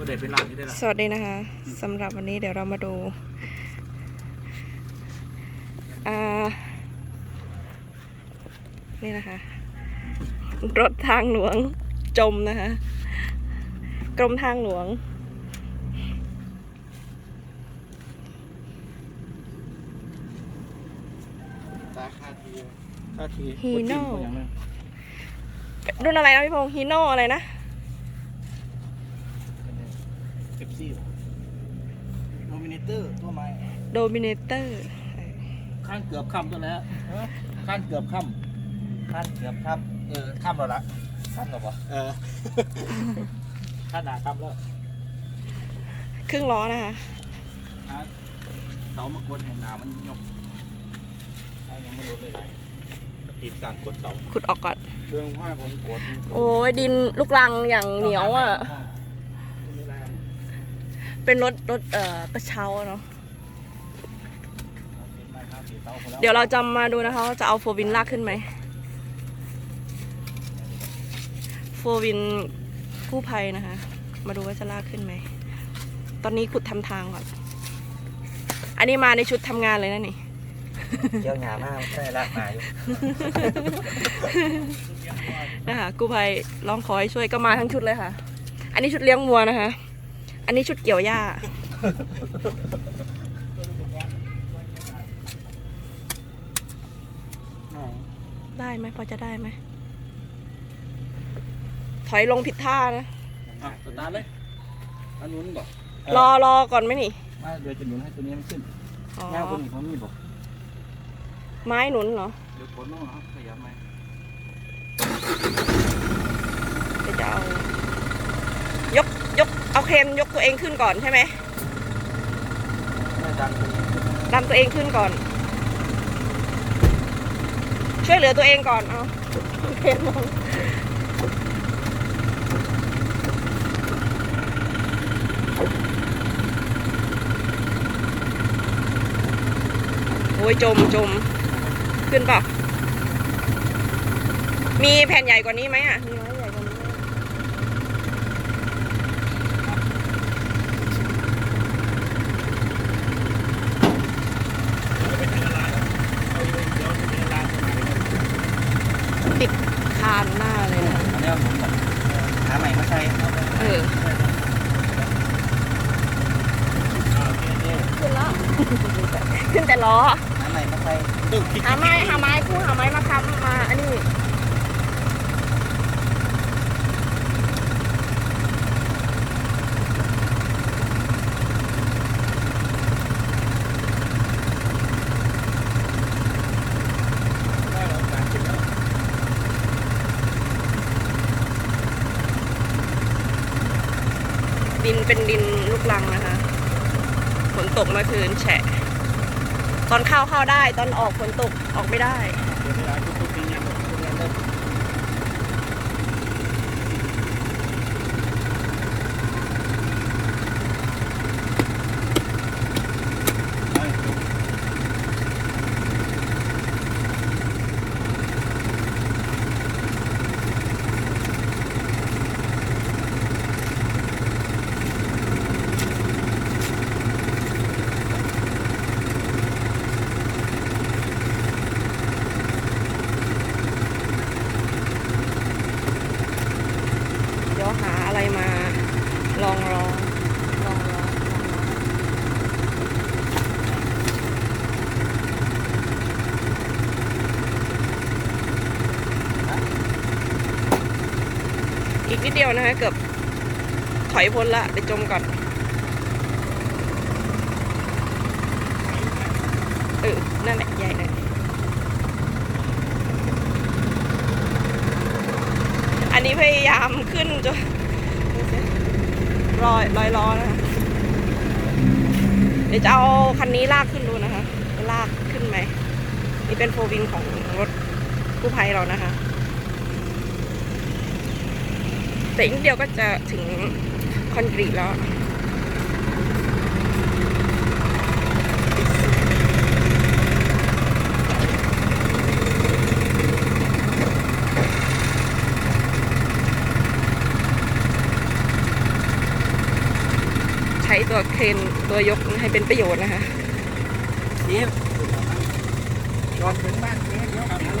ก็ได้เป็นหลานที่ได้ละสวัสดีนะคะสำหรับวันนี้เดี๋ยวเรามาดูอ่านี่นะคะ รถทางหลวงจมนะคะ กรมทางหลวง ตาคาทีคาทีฮีโน่บ่จิ้มบ่หยังเลยรุ่นอะไรนะพี่พงษ์ฮีโน่อะไรนะ เอฟ ซีโดมิเนเตอร์ตัวไม้โดมิเนเตอร์ข้างเกือบค่ำตัวแล้วข้างเกือบค่ำข้างเกือบค่ำเออค่ำแล้วละค่ำแล้วปะเออข้างหนาค่ำแล้วครึ่งล้อนะคะฮะเสามากดแห่งหนามันยกถ้ายังไม่ลดเลยไรติดการกดเสาขุดออกก่อนเครื่องผ้าผมกดโอ้ยดินลูกรังอย่างเหนียวอะ เป็นรถรถเอ่อกระเช้าอะเนาะเดี๋ยวเราจะมาดูนะคะว่าจะเอาโฟวินลากขึ้นไหมโฟวินกู้ภัยนะคะ มาดูว่าจะลากขึ้นไหม ตอนนี้ขุดทำทางก่อน อันนี้มาในชุดทำงานเลยนะนี่เกี่ยวหยามากใช่ละหนาอยู่นะคะกู้ภัยร้องขอให้ช่วยก็มาทั้งชุดเลยค่ะ อันนี้ชุดเลี้ยงวัวนะคะ อันนี้ชุดเกี่ยวหญ้า ได้ไหมพอจะได้ไหม ถอยลงผิดท่านะ อะสตาร์ทเลยอันนู้นบอกรอรอก่อนไหมนี่ มาเดี๋ยวจะหนุนให้ตัวนี้มันขึ้นอ๋อ แง่คนนี้เขามีบอกไม้หนุนเหรอ เดี๋ยวผลน้องเขาขยับไหมเดี๋ยวจะเอายก ยกเอาเครนยกตัวเองขึ้นก่อนใช่ไหมแม่ดันตัวนี้ขึ้นดันตัวเองขึ้นก่อน ช่วยเหลือตัวเองก่อนเอาเครนลงโอ้ยจมจมขึ้นป่ะ มีแผ่นใหญ่กว่านี้ไหมอะมีไหม ติดคานหน้าเลยนะอันนี้ผมแบบหาใหม่มาใช้เออขึ้นแล้วขึ้นแต่ล้อหาใหม่มาใช้ตึกหาไม้หาไม้คู่หาไม้มาค้ำมาอันนี้ เป็นดินลูกลังนะคะ ฝนตกเมื่อคืนแฉะ ตอนเข้าเข้าได้ ตอนออกฝนตกออกไม่ได้ เดี๋ยวเวลาทุกๆปีเนี่ยทุกๆเดือนเริ่ม เดี๋ยวหา อะไรมา ลองลองลองลองอีกนิดเดียวนะคะเกือบถอยพ้นละเดี๋ยวจมก่อนเออนั่นแหละใหญ่เลยอันนี้พยายามขึ้นจน รอยลอยล้อนะคะเดี๋ยวจะเอาคันนี้ลากขึ้นดูนะคะ ลากขึ้นไหมนี่เป็นโฟวินของรถกู้ภัยเรานะคะ แต่อีกเดียวก็จะถึงคอนกรีตแล้ว ตัวเครนตัวยกให้เป็นประโยชน์นะคะนี่ก่อนถึงบ้านเจ๊เดี๋ยวกลับมา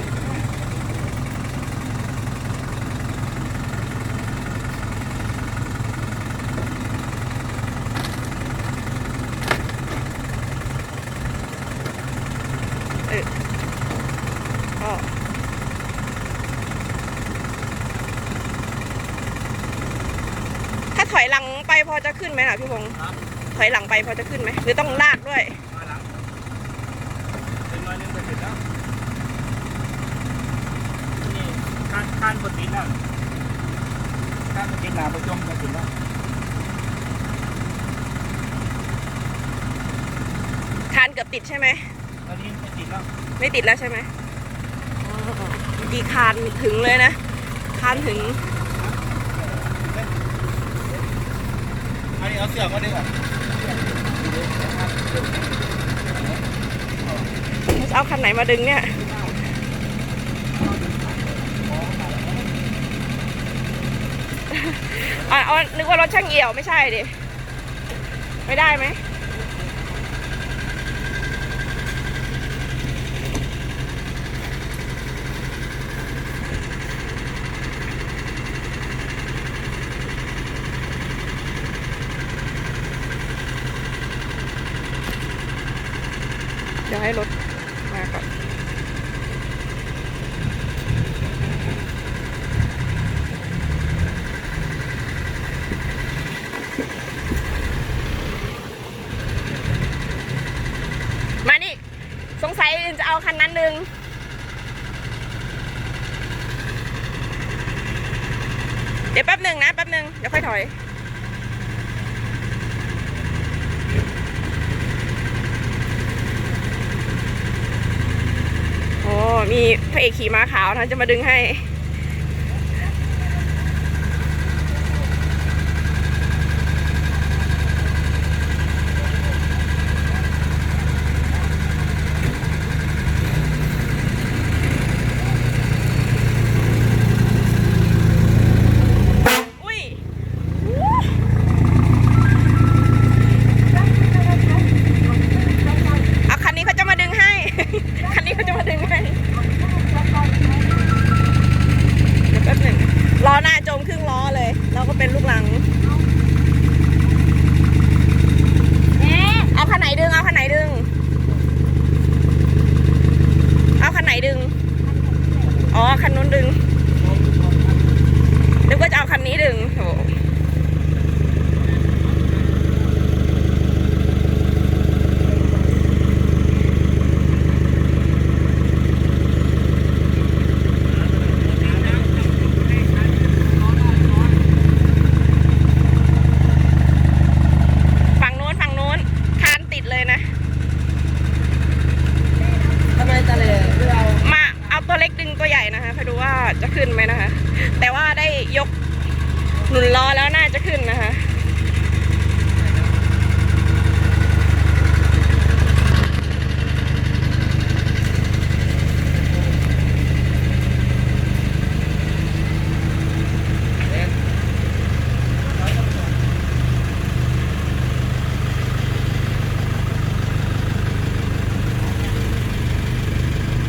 ก็ถ้าถอยหลังไปพ อจะขึ้นไหมล่ะพี่พงษ์ครับถอยหลังไปพอจะขึ้นไหมหรือต้องลากด้วยมาหลังเป็นน้อยนึงไปถึงแล้วนี่ข้านข้านบนดินแล้วข้านบนดินหนาประจงไปถึงแล้วคานเกือบติดใช่ไหมตอนนี้ไม่ติดแล้ว ไม่ติดแล้วใช่ไหมอ๋อดีคานถึงเลยนะ คานถึง อันนี้ เสือกมาดิจะเอาคันไหนมาดึงเนี่ยอ๋อนึกว่ารถช่างเอี่ยวไม่ใช่ดิ ไม่ได้ไหม เดี๋ยวให้รถมาก่อน มานี่ สงสัยอื่นจะเอาคันนั้นดึง เดี๋ยวแป๊บหนึ่งนะแป๊บหนึ่งเดี๋ยวค่อยถอยโอ้มีพระเอกขี่ม้าขาวท่านจะมาดึงให้ อุ้ยเอาคันนี้เขาจะมาดึงให้ คันนี้เขาจะมาดึงให้ เดี๋ยวแป๊บหนึ่งล้อหน้าจมครึ่งล้อเลย แล้วก็เป็นลูกหลัง เอาคันไหนดึง เอาคันไหนดึง เอาคันไหนดึง อ๋อ คันนู้นดึง นึกว่าจะเอาคั นนี้ดึงโน้นฝั่งโน้นคานติดเลยนะ ทำไมตะเลไม่เอา มาเอาตัวเล็กดึงตัวใหญ่นะคะไปดูว่าจะขึ้นไหมนะคะ แต่ว่าได้ยกหนุนล้อแล้วน่าจะขึ้นนะคะ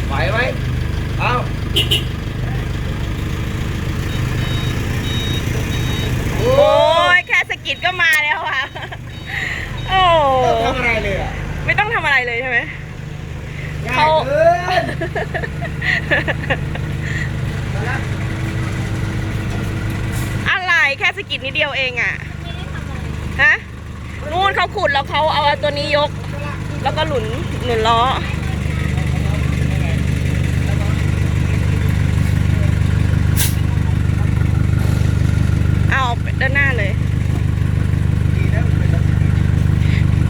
ไหวไหมเอา โอ้ยแค่สะกิดก็มาแล้วอะ โอ้ ทำอะไรเลยอะ ไม่ต้องทำอะไร เลยใช่ไหมง่ายเขาเกินอะไรแค่สะกิดนิดเดียวเองอะฮะนู่นเขาขุดแล้วเขาเอาตัวนี้ยก แล้วก็หลุนหนุนล้อ เอาไปด้านหน้าเลย ดีนะมันเป็นแบบนี้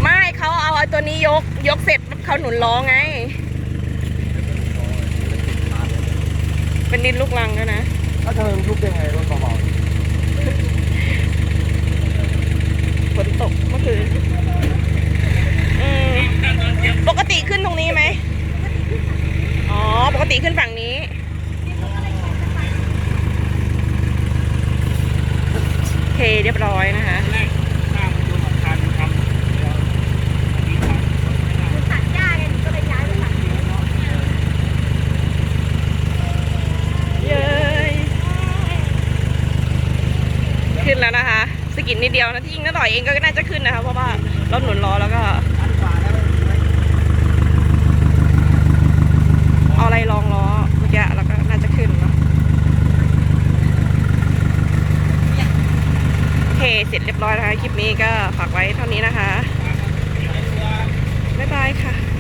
ไม่เขาเอาไอ้ตัวนี้ยก ยก เสร็จเขาหนุนล้อไง เป็นดินลูกรังแล้วยนะถ้าทำไมมันยุบได้ไงรถเบาฝนตกเมื่อคืนอืมปกติขึ้นตรงนี้ไหมอ๋อ ปกติขึ้นฝั่งนี้ โอเคเรียบร้อยนะคะ ๆแรกข้ามมาดูอาคารทำ ขึ้นแล้วนะคะสะ กิดนิดเดียวนะที่จริงน้าต่อยเองก็น่าจะขึ้นนะคะเพราะว่าเราหนุนล้อแล้วก็อันกว่าแล้วเอาอะไรรองล้อเมื่อกี้แล้วก็น่าจะขึ้นเนาะโอเคเสร็จเรียบร้อยนะคะคลิปนี้ก็ฝากไว้เท่านี้นะคะบ๊ายบายค่ะ